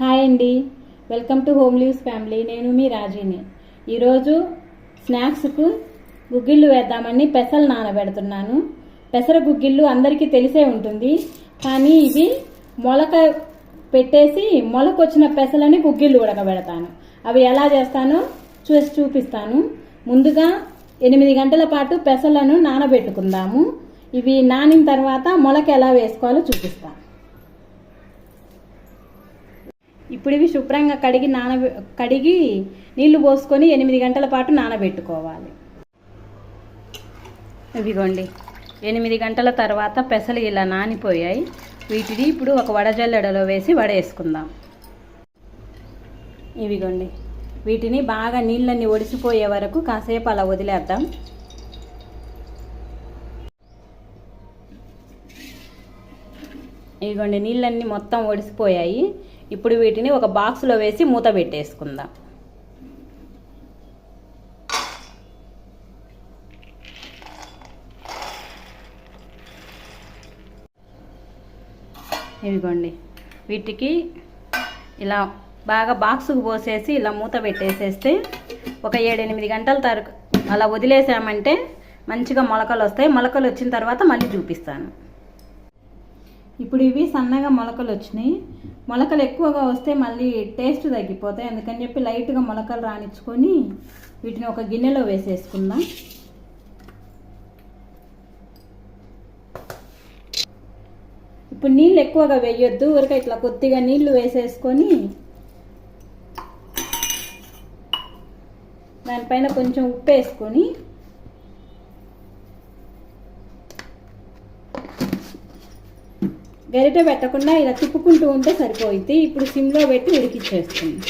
Hi అండి. Welcome to home leaves family. నేను మీ రాజీని. ఈరోజు స్నాక్స్కు గుగ్గిళ్ళు వేద్దామని పెసలు నానబెడుతున్నాను. పెసర గుగ్గిళ్ళు అందరికీ తెలిసే ఉంటుంది. కానీ ఇవి మొలక పెట్టేసి మొలకొచ్చిన పెసలని గుగ్గిళ్ళు ఉడకబెడతాను. అవి ఎలా చేస్తానో చూసి చూపిస్తాను. ముందుగా ఎనిమిది గంటల పాటు పెసలను నానబెట్టుకుందాము. ఇవి నానిన తర్వాత మొలక ఎలా వేసుకోవాలో చూపిస్తాను. ఇప్పుడు ఇవి శుభ్రంగా కడిగి నాన కడిగి నీళ్ళు పోసుకొని ఎనిమిది గంటల పాటు నానబెట్టుకోవాలి. ఇవిగోండి ఎనిమిది గంటల తర్వాత పెసలు ఇలా నానిపోయాయి. వీటిని ఇప్పుడు ఒక వడజల్లెడలో వేసి వడేసుకుందాం. ఇవిగోండి వీటిని బాగా నీళ్ళని ఒడిసిపోయే వరకు కాసేపు అలా వదిలేద్దాం. ఇదిగోండి నీళ్ళన్నీ మొత్తం ఒడిసిపోయాయి. ఇప్పుడు వీటిని ఒక బాక్స్లో వేసి మూత పెట్టేసుకుందాం. ఇదిగోండి వీటికి ఇలా బాగా బాక్సుకు పోసేసి ఇలా మూత పెట్టేసేస్తే ఒక ఏడెనిమిది గంటల తరకు అలా వదిలేసామంటే మంచిగా మొలకలు వస్తాయి. మొలకలు వచ్చిన తర్వాత మళ్ళీ చూపిస్తాను. ఇప్పుడు ఇవి సన్నగా మొలకలు వచ్చినాయి. మొలకలు ఎక్కువగా వస్తే మళ్ళీ టేస్ట్ తగ్గిపోతాయి. అందుకని చెప్పి లైట్గా మొలకలు రాణించుకొని వీటిని ఒక గిన్నెలో వేసేసుకుందాం. ఇప్పుడు నీళ్ళు ఎక్కువగా వేయొద్దు. ఊరిక ఇట్లా కొద్దిగా నీళ్ళు వేసేసుకొని దానిపైన కొంచెం ఉప్పు వేసుకొని గరిట పెట్టకుండా ఇలా తిప్పుకుంటూ ఉంటే సరిపోయింది. ఇప్పుడు సిమ్లో పెట్టి ఉడికిచ్చేస్తుంది.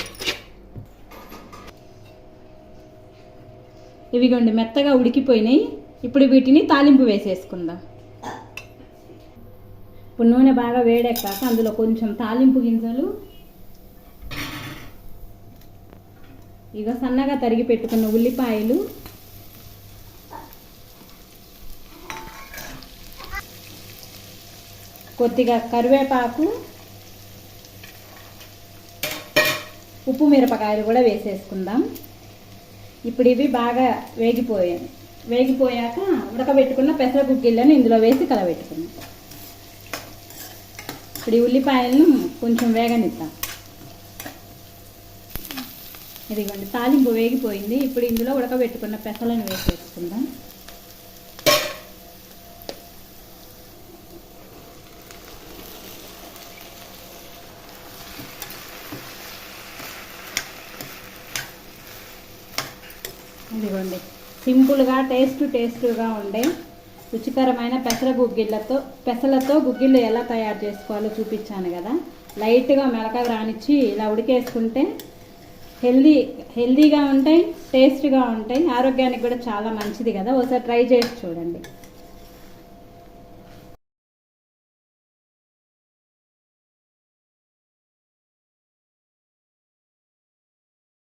ఇవిగోండి మెత్తగా ఉడికిపోయినాయి. ఇప్పుడు వీటిని తాలింపు వేసేసుకుందాం. ఇప్పుడు నూనె బాగా వేడెక్కాక అందులో కొంచెం తాలింపు గింజలు. ఇక సన్నగా తరిగి పెట్టుకున్న ఉల్లిపాయలు. కొద్దిగా కరివేపాకు ఉప్పు మిరపకాయలు కూడా వేసేసుకుందాం. ఇప్పుడు ఇవి బాగా వేగిపోయాయి. వేగిపోయాక ఉడకబెట్టుకున్న పెసర గుగ్గిళ్ళను ఇందులో వేసి కలబెట్టుకుందాం. ఇప్పుడు ఈ ఉల్లిపాయలను కొంచెం వేగనిద్దాం. ఇదిగోండి తాలింపు వేగిపోయింది. ఇప్పుడు ఇందులో ఉడకబెట్టుకున్న పెసలను వేసేసుకుందాం. ఇదిగోండి. సింపుల్గా టేస్ట్ టేస్ట్గా ఉండే రుచికరమైన పెసర గుగ్గిళ్ళతో పెసలతో గుగ్గిళ్ళు ఎలా తయారు చేసుకోవాలో చూపించాను కదా. లైట్గా మెలక రానిచ్చి ఇలా ఉడికేసుకుంటే హెల్దీ హెల్దీగా ఉంటాయి టేస్ట్గా ఉంటాయి ఆరోగ్యానికి కూడా చాలా మంచిది కదా. ఒకసారి ట్రై చేసి చూడండి.